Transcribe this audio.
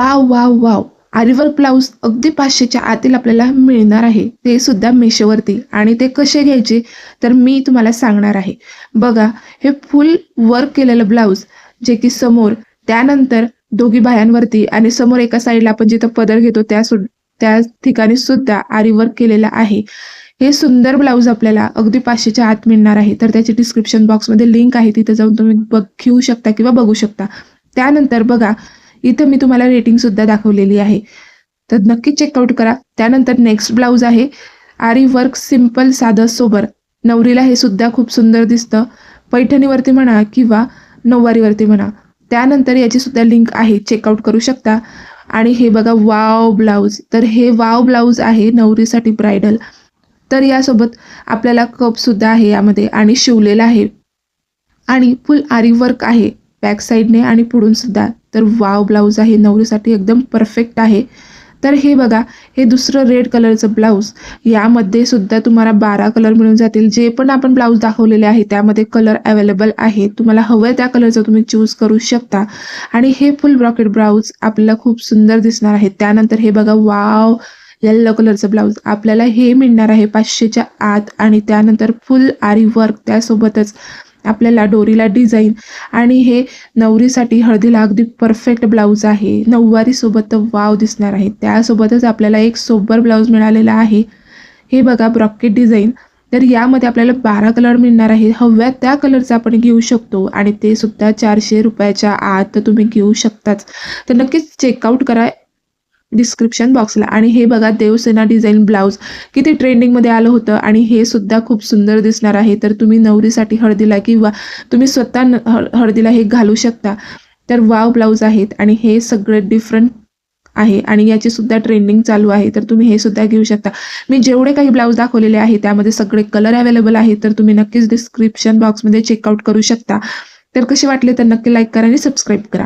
वा wow wow. Aari work blouse अगदी पाचशेच्या आतील आपल्याला मिळणार आहे. ते सुद्धा मेशोवरती. आणि ते कसे घ्यायचे? तर मी तुम्हाला सांगणार आहे. बघा हे फुल वर्क केलेलं ब्लाऊज जे की समोर त्यानंतर दोघी बायांवरती आणि समोर एका साईडला आपण जिथं पदर घेतो त्या सु त्या ठिकाणी सुद्धा आरी वर्क केलेलं आहे. हे सुंदर ब्लाऊज आपल्याला अगदी पाचशेच्या आत मिळणार आहे. तर त्याची डिस्क्रिप्शन बॉक्समध्ये लिंक आहे. तिथे जाऊन तुम्ही बघ घेऊ शकता किंवा बघू शकता. त्यानंतर बघा इथं मी तुम्हाला रेटिंग सुद्धा दाखवलेली आहे. तर नक्की चेकआउट करा. त्यानंतर नेक्स्ट ब्लाऊज आहे. आरी वर्क सिंपल साधं सोबर नवरीला हे सुद्धा खूप सुंदर दिसतं. पैठणीवरती म्हणा किंवा नऊवारीवरती म्हणा. त्यानंतर याची सुद्धा लिंक आहे. चेकआउट करू शकता. आणि हे बघा वाव ब्लाऊज तर हे वाव ब्लाऊज आहे नवरीसाठी ब्रायडल तर यासोबत आपल्याला कपसुद्धा आहे यामध्ये आणि शिवलेला आहे. आणि फुल आरी वर्क आहे. बॅक साईडने आणि पुढून सुद्धा. तर वाव ब्लाऊज आहे नवरीसाठी एकदम परफेक्ट आहे. तर हे बघा हे दुसरं रेड कलरचं ब्लाऊज. यामध्ये सुद्धा तुम्हाला बारा कलर मिळून जातील. जे पण आपण ब्लाऊज दाखवलेले आहे त्यामध्ये कलर अवेलेबल आहे. तुम्हाला हवं आहे त्या कलरचं तुम्ही चूज करू शकता. आणि हे फुल ब्रॉकेट ब्लाऊज आपल्याला खूप सुंदर दिसणार आहे. त्यानंतर हे बघा वाव येल्लो कलरचं ब्लाऊज आपल्याला हे मिळणार आहे पाचशेच्या आत आणि त्यानंतर फुल आरी वर्क त्यासोबतच. आपल्याला डोरीला डिझाईन आणि हे नवरीसाठी हळदीला अगदी परफेक्ट ब्लाऊज आहे. नऊवारीसोबत तर वाव दिसणार आहे. त्यासोबतच आपल्याला एक सोबर ब्लाऊज मिळालेला आहे. हे बघा ब्रॉकेट डिझाईन तर यामध्ये आपल्याला बारा कलर मिळणार आहे. हव्या त्या कलरचा आपण घेऊ शकतो आणि ते सुद्धा चारशे रुपयाच्या आत तुम्ही घेऊ शकताच. तर नक्कीच चेकआउट करा. डिस्क्रिप्शन बॉक्सला आणि हे बघा देवसेना डिझाईन ब्लाऊज किती ट्रेंडिंगमध्ये आलं होतं. आणि हे सुद्धा खूप सुंदर दिसणार आहे. तर तुम्ही नवरीसाठी हळदीला किंवा तुम्ही स्वतः न- हळ- हळदीला हे घालू शकता. तर वाव ब्लाऊज आहेत. आणि हे सगळे डिफरंट आहे. आणि याची सुद्धा ट्रेंडिंग चालू आहे. तर तुम्ही हे सुद्धा घेऊ शकता. मी जेवढे काही ब्लाऊज दाखवलेले आहे त्यामध्ये सगळे कलर अवेलेबल आहे तर तुम्ही नक्कीच डिस्क्रिप्शन बॉक्समध्ये चेकआउट करू शकता. तर कसे वाटले तर नक्की लाईक करा आणि सबस्क्राईब करा.